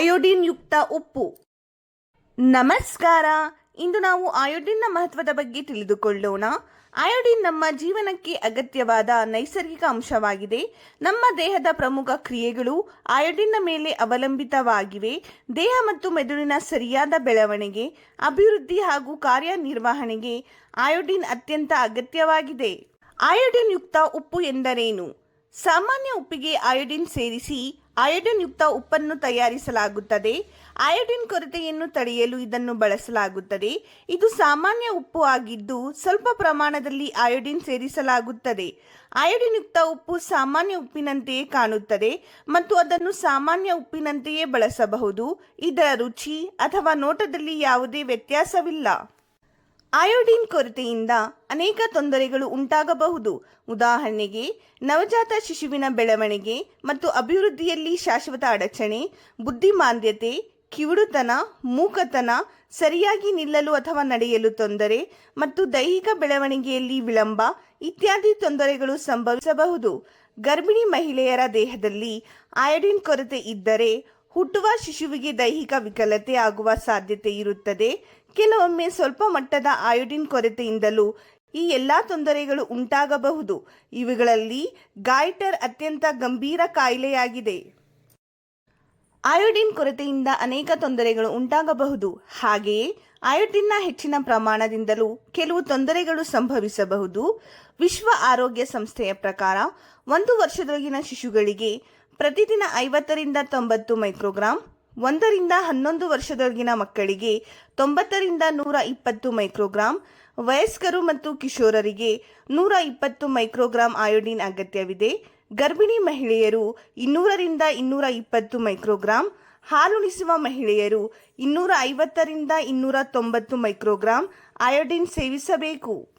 Iodine ಯುಕ್ತ ಉಪ್ಪು. ನಮಸ್ಕಾರ. ಇಂದು ನಾವು ಅಯೋಡಿನ್ನ ಮಹತ್ವದ ಬಗ್ಗೆ ತಿಳಿದುಕೊಳ್ಳೋಣ. ಅಯೋಡಿನ್ ನಮ್ಮ ಜೀವನಕ್ಕೆ ಅಗತ್ಯವಾದ ನೈಸರ್ಗಿಕ ಅಂಶವಾಗಿದೆ. ನಮ್ಮ ದೇಹದ ಪ್ರಮುಖ ಕ್ರಿಯೆಗಳು ಅಯೋಡಿನ್ನ ಮೇಲೆ ಅವಲಂಬಿತವಾಗಿವೆ. ದೇಹ ಮತ್ತು ಮೆದುಳಿನ ಸರಿಯಾದ ಬೆಳವಣಿಗೆ, ಅಭಿವೃದ್ಧಿ ಹಾಗೂ ಕಾರ್ಯನಿರ್ವಹಣೆಗೆ ಅಯೋಡಿನ್ ಅತ್ಯಂತ ಅಗತ್ಯವಾಗಿದೆ. ಅಯೋಡಿನ್ ಯುಕ್ತ ಉಪ್ಪು ಎಂದರೇನು? ಸಾಮಾನ್ಯ ಉಪ್ಪಿಗೆ ಅಯೋಡಿನ್ ಸೇರಿಸಿ ಅಯೋಡಿನ್ ಯುಕ್ತ ಉಪ್ಪನ್ನು ತಯಾರಿಸಲಾಗುತ್ತದೆ. ಅಯೋಡಿನ್ ಕೊರತೆಯನ್ನು ತಡೆಯಲು ಇದನ್ನು ಬಳಸಲಾಗುತ್ತದೆ. ಇದು ಸಾಮಾನ್ಯ ಉಪ್ಪು ಆಗಿದ್ದು ಸ್ವಲ್ಪ ಪ್ರಮಾಣದಲ್ಲಿ ಅಯೋಡಿನ್ ಸೇರಿಸಲಾಗುತ್ತದೆ. ಅಯೋಡಿನ್ ಯುಕ್ತ ಉಪ್ಪು ಸಾಮಾನ್ಯ ಉಪ್ಪಿನಂತೆಯೇ ಕಾಣುತ್ತದೆ ಮತ್ತು ಅದನ್ನು ಸಾಮಾನ್ಯ ಉಪ್ಪಿನಂತೆಯೇ ಬಳಸಬಹುದು. ಇದರ ರುಚಿ ಅಥವಾ ನೋಟದಲ್ಲಿ ಯಾವುದೇ ವ್ಯತ್ಯಾಸವಿಲ್ಲ. ಅಯೋಡಿನ್ ಕೊರತೆಯಿಂದ ಅನೇಕ ತೊಂದರೆಗಳು ಉಂಟಾಗಬಹುದು. ಉದಾಹರಣೆಗೆ, ನವಜಾತ ಶಿಶುವಿನ ಬೆಳವಣಿಗೆ ಮತ್ತು ಅಭಿವೃದ್ಧಿಯಲ್ಲಿ ಶಾಶ್ವತ ಅಡಚಣೆ, ಬುದ್ಧಿಮಾಂದ್ಯತೆ, ಕಿವುಡುತನ, ಮೂಕತನ, ಸರಿಯಾಗಿ ನಿಲ್ಲಲು ಅಥವಾ ನಡೆಯಲು ತೊಂದರೆ ಮತ್ತು ದೈಹಿಕ ಬೆಳವಣಿಗೆಯಲ್ಲಿ ವಿಳಂಬ ಇತ್ಯಾದಿ ತೊಂದರೆಗಳು ಸಂಭವಿಸಬಹುದು. ಗರ್ಭಿಣಿ ಮಹಿಳೆಯರ ದೇಹದಲ್ಲಿ ಅಯೋಡಿನ್ ಕೊರತೆ ಇದ್ದರೆ ಹುಟ್ಟುವ ಶಿಶುವಿಗೆ ದೈಹಿಕ ವಿಕಲತೆ ಆಗುವ ಸಾಧ್ಯತೆ ಇರುತ್ತದೆ. ಕೆಲವೊಮ್ಮೆ ಸ್ವಲ್ಪ ಮಟ್ಟದ ಅಯೋಡಿನ್ ಕೊರತೆಯಿಂದಲೂ ಈ ಎಲ್ಲಾ ತೊಂದರೆಗಳು ಉಂಟಾಗಬಹುದು. ಇವುಗಳಲ್ಲಿ ಗಾಯ್ಟರ್ ಅತ್ಯಂತ ಗಂಭೀರ ಕಾಯಿಲೆಯಾಗಿದೆ. ಆಯೋಡಿನ್ ಕೊರತೆಯಿಂದ ಅನೇಕ ತೊಂದರೆಗಳು ಉಂಟಾಗಬಹುದು. ಹಾಗೆಯೇ ಅಯೋಡಿನ್ನ ಹೆಚ್ಚಿನ ಪ್ರಮಾಣದಿಂದಲೂ ಕೆಲವು ತೊಂದರೆಗಳು ಸಂಭವಿಸಬಹುದು. ವಿಶ್ವ ಆರೋಗ್ಯ ಸಂಸ್ಥೆಯ ಪ್ರಕಾರ ಒಂದು ವರ್ಷದೊಳಗಿನ ಶಿಶುಗಳಿಗೆ ಪ್ರತಿದಿನ ಐವತ್ತರಿಂದ ತೊಂಬತ್ತು ಮೈಕ್ರೋಗ್ರಾಂ, ಒಂದರಿಂದ ಹನ್ನೊಂದು ವರ್ಷದವರೆಗಿನ ಮಕ್ಕಳಿಗೆ ತೊಂಬತ್ತರಿಂದ ನೂರ ಇಪ್ಪತ್ತು ಮೈಕ್ರೋಗ್ರಾಂ, ವಯಸ್ಕರು ಮತ್ತು ಕಿಶೋರರಿಗೆ ನೂರ ಇಪ್ಪತ್ತು ಮೈಕ್ರೋಗ್ರಾಂ ಅಯೋಡಿನ್ ಅಗತ್ಯವಿದೆ. ಗರ್ಭಿಣಿ ಮಹಿಳೆಯರು ಇನ್ನೂರರಿಂದ ಇನ್ನೂರ ಇಪ್ಪತ್ತು ಮೈಕ್ರೋಗ್ರಾಂ, ಹಾಲುಣಿಸುವ ಮಹಿಳೆಯರು ಇನ್ನೂರ ಐವತ್ತರಿಂದ ಇನ್ನೂರ ತೊಂಬತ್ತು ಮೈಕ್ರೋಗ್ರಾಂ ಅಯೋಡಿನ್ ಸೇವಿಸಬೇಕು.